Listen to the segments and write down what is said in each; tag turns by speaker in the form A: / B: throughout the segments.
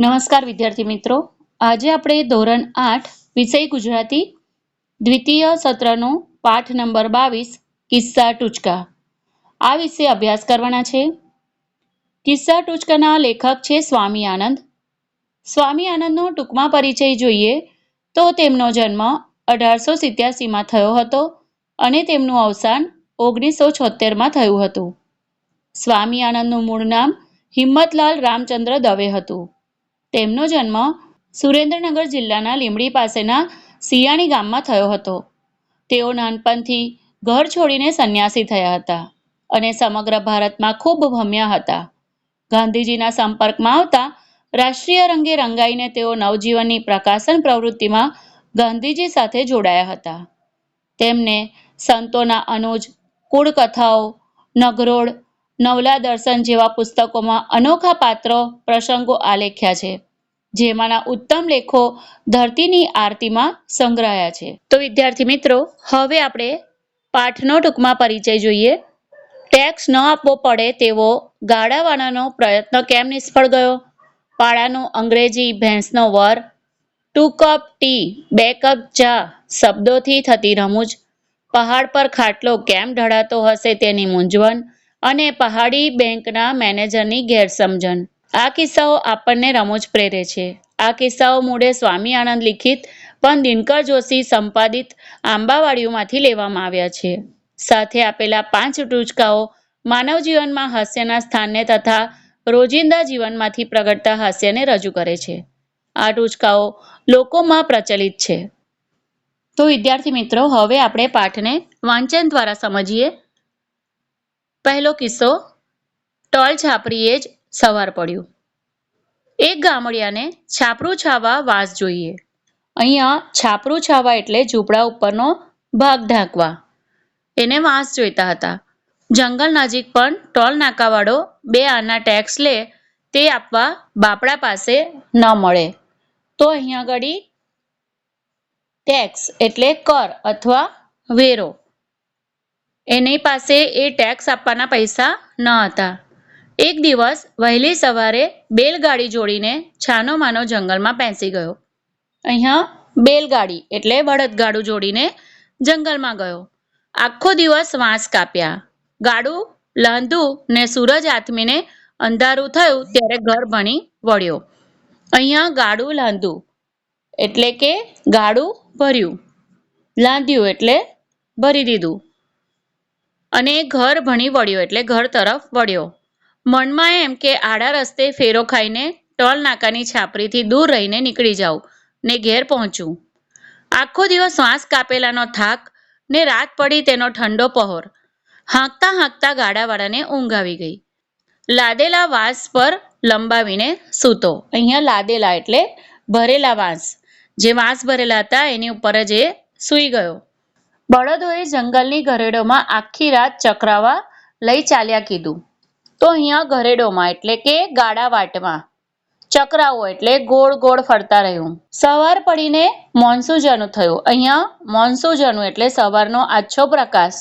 A: નમસ્કાર વિદ્યાર્થી મિત્રો. આજે આપણે ધોરણ આઠ, વિષય ગુજરાતી, દ્વિતીય સત્રનો પાઠ નંબર બાવીસ, કિસ્સા ટૂચકા. આ વિશે અભ્યાસ કરવાના છે. કિસ્સા ટૂચકાના લેખક છે સ્વામી આનંદ. સ્વામી આનંદનો ટૂંકમાં પરિચય જોઈએ તો તેમનો જન્મ અઢારસો સિત્યાસીમાં થયો હતો અને તેમનું અવસાન ઓગણીસો છોતેરમાં થયું હતું. સ્વામી આનંદનું મૂળ નામ હિંમતલાલ રામચંદ્ર દવે હતું. તેમનો જન્મ સુરેન્દ્રનગર જિલ્લાના લીંબડી પાસેના સિયાણી ગામમાં થયો હતો. તેઓ નાનપણથી ઘર છોડીને સંન્યાસી થયા હતા અને સમગ્ર ભારતમાં ખૂબ ભમ્યા હતા. ગાંધીજીના સંપર્કમાં આવતા રાષ્ટ્રીય રંગે રંગાઈને તેઓ નવજીવનની પ્રકાશન પ્રવૃત્તિમાં ગાંધીજી સાથે જોડાયા હતા. તેમને સંતોના અનુજ, કુળકથાઓ, નગરોળ નવલા દર્શન જેવા પુસ્તકોમાં અનોખા પાત્રો, પ્રસંગો આલેખ્યા છે, જેમાંના ઉત્તમ લેખો ધરતીની આરતીમાં સંગ્રહાયા છે. તો વિદ્યાર્થી મિત્રો, હવે આપણે પાઠનો ટૂંકમાં પરિચય જોઈએ. ટેક્સ ન આપવો પડે તેવો ગાળાવાળાનો પ્રયત્ન કેમ નિષ્ફળ ગયો? પાળાનું અંગ્રેજી ભેંસનો વર ટુ કપ ટી, બે કપ ચા શબ્દોથી થતી રમૂજ, પહાડ પર ખાટલો કેમ ઢળાતો હશે તેની મૂંઝવણ અને પહાડી બેંકના મેનેજરની ગેરસમજણ. આ કિસ્સાઓ આપણને રમૂજ પ્રેરે છે. આ કિસ્સાઓ મૂળે સ્વામી આનંદ લિખિત પણ દિનકર જોશી સંપાદિત આંબાવાડીઓમાંથી લેવામાં આવ્યા છે. સાથે આપેલા પાંચ ટૂચકાઓ માનવ જીવનમાં હાસ્યના સ્થાનને તથા રોજિંદા જીવનમાંથી પ્રગટતા હાસ્યને રજૂ કરે છે. આ ટૂચકાઓ લોકોમાં પ્રચલિત છે. તો વિદ્યાર્થી મિત્રો, હવે આપણે પાઠને વાંચન દ્વારા સમજીએ. પહેલો કિસ્સો, ટોલ છાપરીએ જ સવાર પડ્યું. એક ગામડિયાને છાપરું છાવા વાસ જોઈએ. અહીંયા છાપરું છાવા એટલે ઝૂંપડા ઉપરનો ભાગ ઢાંકવા. એને વાંસ જોઈતા હતા. જંગલ નજીક પણ ટોલ નાકાવાળો બે આના ટેક્સ લે તે આપવા બાપડા પાસે ન મળે. તો અહીંયા આગળ ટેક્સ એટલે કર અથવા વેરો. એની પાસે એ ટેક્સ આપવાના પૈસા ન હતા. એક દિવસ વહેલી સવારે બેલગાડી જોડીને છાનો માનો જંગલમાં પેસી ગયો. અહીંયા બેલગાડી એટલે બળદગાડું જોડીને જંગલમાં ગયો. આખો દિવસ વાંસ કાપ્યા. ગાડું લાંધું ને સૂરજ આથમીને અંધારું થયું ત્યારે ઘર ભણી વળ્યો. અહીંયા ગાડું લાંધું એટલે કે ગાડું ભર્યું. લાંધ્યું એટલે ભરી દીધું. અને ઘર ભણી વળ્યો એટલે ઘર તરફ વળ્યો. મનમાં એમ કે આડા રસ્તે ફેરો ખાઈને ટોલ નાકાની છાપરીથી દૂર રહીને નીકળી જાઉં ને ઘેર પહોંચું. આખો દિવસ શ્વાસ કાપેલાનો થાક ને રાત પડી તેનો ઠંડો પહોર. હાંકતા હાંકતા ગાડાવાળાને ઊંઘ આવી ગઈ. લાદેલા વાંસ પર લંબાવીને સૂતો. અહીંયા લાદેલા એટલે ભરેલા વાંસ. જે વાંસ ભરેલા હતા એની ઉપર જ એ સૂઈ ગયો. બળદોએ જંગલની ઘરેડોમાં આખી રાત ચક્રાવા લઈ ચાલ્યા કીધું. તો અહીંયા ઘરેડોમાં, એટલે કે ગાડા વાટમાં ચક્રાઓ એટલે ગોળ ગોળ ફરતા રહ્યું. સવાર પડીને મોનસૂજનું થયું. અહીંયા મોનસૂજનું એટલે સવારનો આછો પ્રકાશ.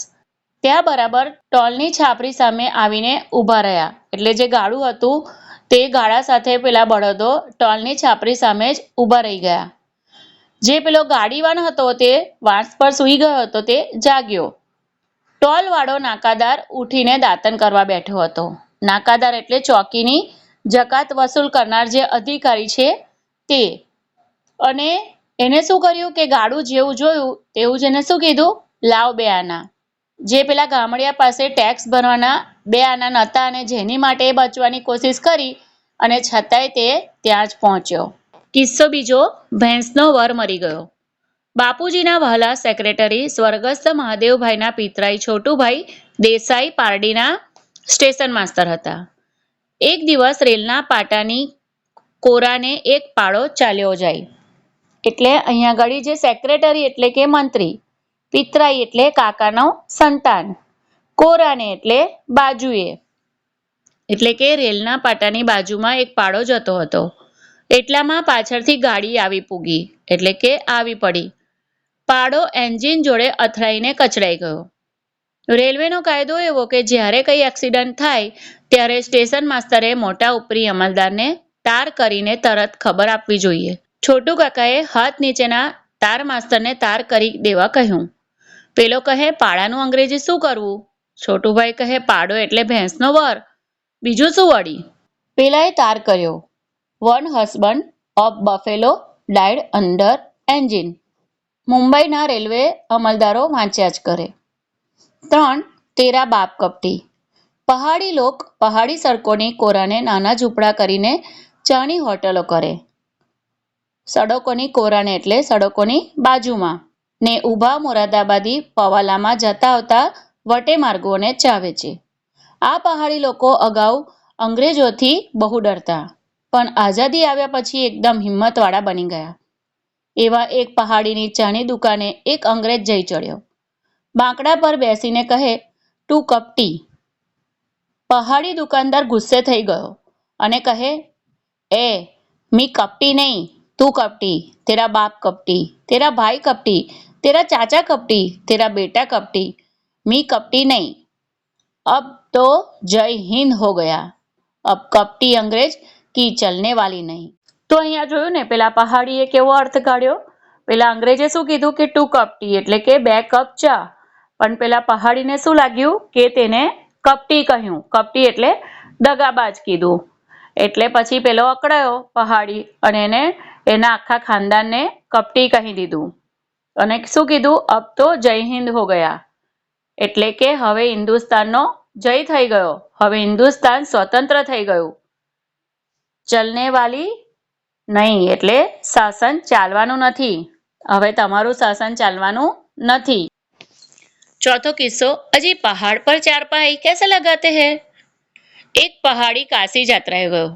A: ત્યાં બરાબર ટોલની છાપરી સામે આવીને ઊભા રહ્યા. એટલે જે ગાડું હતું તે ગાડા સાથે પેલા બળદો ટોલની છાપરી સામે જ ઊભા રહી ગયા. જે પેલો ગાડીવાન હતો તે વાંસ પર સૂઈ ગયો હતો, તે જાગ્યો. ટોલવાળો નાકાદાર ઉઠીને દાંતન કરવા બેઠો હતો. નાકાદાર એટલે ચોકીની જકાત વસૂલ કરનાર જે અધિકારી છે તે. અને એને શું કર્યું કે ગાડું જેવું જોયું, તેવું જ એને શું કીધું? લાવ બે આના. જે પેલા ગામડિયા પાસે ટેક્સ ભરવાના બે આના નહોતા અને જેની માટે બચવાની કોશિશ કરી અને છતાંય તે ત્યાં જ પહોંચ્યો. કિસ્સો બીજો, ભેંસનો વર મરી ગયો. બાપુજીના વહાલા સેક્રેટરી સ્વર્ગસ્થ મહાદેવભાઈના પિતરાઈ છોટુભાઈ દેસાઈ પારડીના સ્ટેશન માસ્તર હતા. એક દિવસ રેલના પાટાની કોરાને એક પાડો ચાલ્યો જાય. એટલે અહીંયા ઘડી જે સેક્રેટરી એટલે કે મંત્રી, પિતરાઈ એટલે કાકાનો સંતાન, કોરાને એટલે બાજુએ. એટલે કે રેલના પાટાની બાજુમાં એક પાડો જતો હતો. એટલામાં પાછળથી ગાડી આવી પૂગી, એટલે કે આવી પડી. પાડો એન્જિન જોડે અથડાઈને કચડાઈ ગયો. રેલવેનો કાયદો એવો કે જ્યારે કંઈ એક્સિડન્ટ થાય, ત્યારે સ્ટેશન માસ્તરે મોટા ઉપરી અમલદારને તાર કરીને તરત ખબર આપવી જોઈએ. છોટુ કાકાએ હાથ નીચેના તાર માસ્તરને તાર કરી દેવા કહ્યું. પેલો કહે, પાડાનું અંગ્રેજી શું કરવું? છોટુભાઈ કહે, પાડો એટલે ભેંસનો વર. બીજું શું વળી? પેલાએ તાર કર્યો. One husband of buffalo died under engine મુંબઈના રેલવે અમલદારો વાંચ્યા જ કરે. ત્રણ, તેરા બાપ કપટી. પહાડી લોક પહાડી સડકોની કોરાને નાના ઝૂંપડા કરીને ચાની હોટલો કરે. સડકોની કોરાને એટલે સડકોની બાજુમાં ને ઊભા મોરાદાબાદી પવાલામાં જતા આવતા વટે માર્ગોને ચાવે છે. આ પહાડી લોકો અગાઉ અંગ્રેજોથી બહુ ડરતા. પણ આઝાદી આવ્યા પછી એકદમ હિંમતવાળા બની ગયા એવા એક પહાડીની ચાની દુકાને એક અંગ્રેજ જઈ ચડ્યો બાંકડા પર બેસીને કહે તું કપટી પહાડી દુકાનદાર ગુસ્સે થઈ ગયો અને કહે એ મી કપટી નહીં તું કપટી તેરા બાપ કપટી તેરા ભાઈ કપટી तेरा चाचा कपटी तेरा बेटा कपटी मी कपटी नहीं अब तो जय हिंद हो ગયા અબ કપટી અંગ્રેજ કી ચલને વાલી નહીં તો અહીંયા જોયું ને પેલા પહાડીએ કેવો અર્થ કાઢ્યો? પેલા અંગ્રેજે શું કીધું કે ટુ કપટી એટલે કે બે કપ ચા. પણ પેલા પહાડીને શું લાગ્યું? કે તેને કપટી કહ્યું. કપટી એટલે દગાબાજ કીધું. એટલે પછી પેલો અકળાયો પહાડી અને એને, એના આખા ખાનદાનને કપટી કહી દીધું. અને શું કીધું? અબ તો જય હિન્દ હો ગયા. એટલે કે હવે હિન્દુસ્તાનનો જય થઈ ગયો. હવે હિન્દુસ્તાન સ્વતંત્ર થઈ ગયું. ચલને વાલી નહીં એટલે શાસન ચાલવાનું નથી હવે તમારું શાસન ચાલવાનું નથી ચોથો કિસ્સો અજી પહાડ પર ચાર પાઈ કેસે લગાતે હૈ એક પહાડી કાશી જાત્રાએ ગયો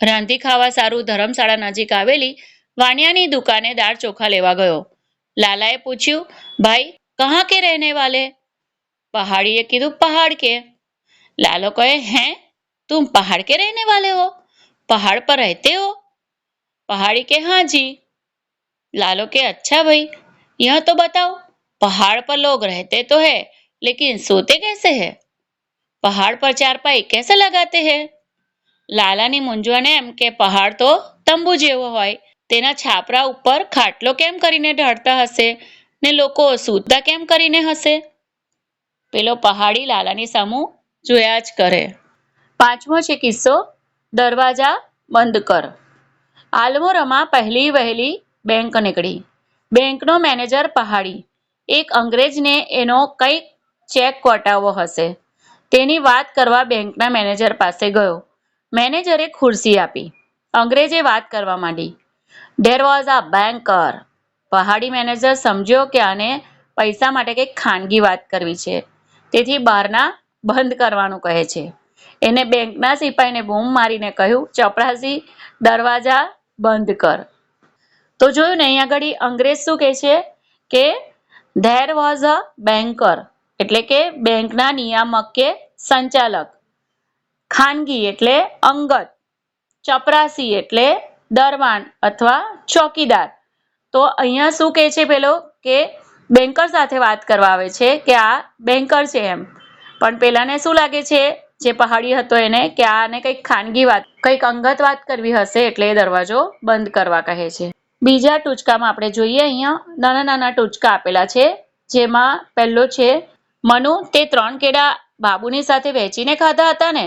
A: રાંધી ખાવા સારું ધર્મશાળા નજીક આવેલી વાણિયાની દુકાને દાળ ચોખા લેવા ગયો લાલાએ પૂછ્યું ભાઈ કહા કે રહેને વાલે પહાડીએ કીધું પહાડ કે लालो कहे हैं तुम पहाड़ के रहने वाले हो पहाड़ पर रहते हो पहाड़ी के हाँ जी लालो के अच्छा भाई यह तो बताओ पहाड़ पर लोग रहते तो है लेकिन सोते कैसे हैं पहाड़ पर चारपाई कैसे लगाते हैं લાલાની મૂંઝવણ એમ કે પહાડ તો તંબુ જેવો હોય તેના છાપરા ઉપર ખાટલો કેમ કરીને ઢળતા હશે ને લોકો સૂતા કેમ કરીને હશે પેલો પહાડી લાલાની સામું જોયા જ કરે પાંચમો છે કિસ્સો દરવાજા બંધ કર. આલમોરમાં પહેલી વહેલી બેંક નીકળી. બેંકનો મેનેજર પહાડી. એક અંગ્રેજને એનો કંઈક ચેક કોટાવો હશે. તેની વાત કરવા બેંકના મેનેજર પાસે ગયો. મેનેજરે ખુરશી આપી. અંગ્રેજે વાત કરવા માંડી. ધેર વોઝ અ બેન્કર પહાડી મેનેજર સમજ્યો કે આને પૈસા માટે કંઈક ખાનગી વાત કરવી છે. તેથી બહારના બંધ કરવાનું કહે છે. એને બેંકના સિપાહીને બૂમ મારીને કહ્યું ચપરાસી દરવાજા બંધ કર. તો જોયું ને, અહીંયા આગળ અંગ્રેજ શું કહે છે કે ધેર વોઝ અ બેન્કર એટલે કે બેંકના નિયામક કે સંચાલક. ખાનગી એટલે અંગત, ચપરાસી એટલે દરવાન અથવા ચોકીદાર. તો અહીંયા શું કહે છે પેલો કે બેન્કર સાથે વાત કરવા આવે છે કે આ બેન્કર છે એમ. પણ પેલાને શું લાગે છે? જે પહાડી હતો એને, કે આને કંઈક ખાનગી વાત, કંઈક અંગત વાત કરવી હશે એટલે એ દરવાજો બંધ કરવા કહે છે. બીજા ટૂચકામાં આપણે જોઈએ, અહીંયા નાના નાના ટૂચકા આપેલા છે, જેમાં પહેલો છે, મનુ તે ત્રણ કેળા બાબુની સાથે વહેંચીને ખાધા હતા ને?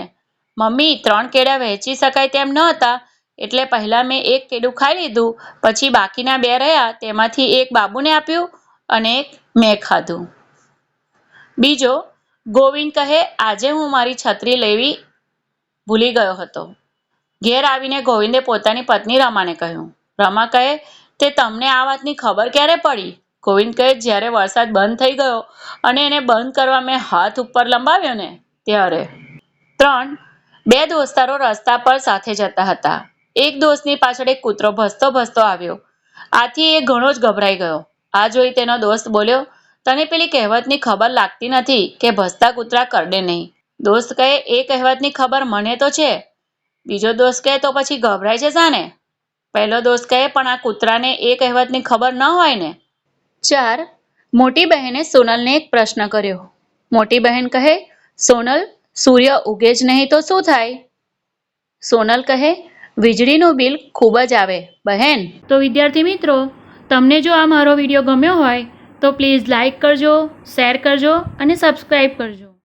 A: મમ્મી, ત્રણ કેળા વહેંચી શકાય તેમ ન હતા, એટલે પહેલાં મેં એક કેળું ખાઈ લીધું, પછી બાકીના બે રહ્યા, તેમાંથી એક બાબુને આપ્યું અને એક મેં ખાધું. બીજો ગોવિંદ કહે, આજે હું મારી છત્રી લેવી ભૂલી ગયો હતો. ઘેર આવીને ગોવિંદે પોતાની પત્ની રમાને કહ્યું. રમા કહે, તે તમને આ વાતની ખબર ક્યારે પડી? ગોવિંદ કહે, જ્યારે વરસાદ બંધ થઈ ગયો અને એને બંધ કરવા મેં હાથ ઉપર લંબાવ્યો ને ત્યારે. ત્રણ, બે દોસ્તારો રસ્તા પર સાથે જતા હતા. એક દોસ્તની પાછળ એક કૂતરો ભસતો ભસતો આવ્યો. આથી એ ઘણો જ ગભરાઈ ગયો. આ જોઈ તેનો દોસ્ત બોલ્યો તને પેલી કહેવતની ખબર લાગતી નથી કે ભસતા કૂતરા કરડે નહીં? દોસ્ત કહે, એ કહેવતની ખબર મને તો છે. બીજો દોસ્ત કહે, તો પછી ગભરાય છે શાને? પહેલો દોસ્ત કહે, પણ આ કૂતરાને એ કહેવતની ખબર ન હોય ને. ચાર, મોટી બહેને સોનલને એક પ્રશ્ન કર્યો. મોટી બહેન કહે, સોનલ, સૂર્ય ઉગે જ નહીં તો શું થાય? સોનલ કહે, વીજળીનું બિલ ખૂબ જ આવે. બહેન, તો વિદ્યાર્થી મિત્રો, તમને જો આ મારો વીડિયો ગમ્યો હોય તો પ્લીઝ લાઇક કરજો શેર કરજો અને સબસ્ક્રાઈબ કરજો.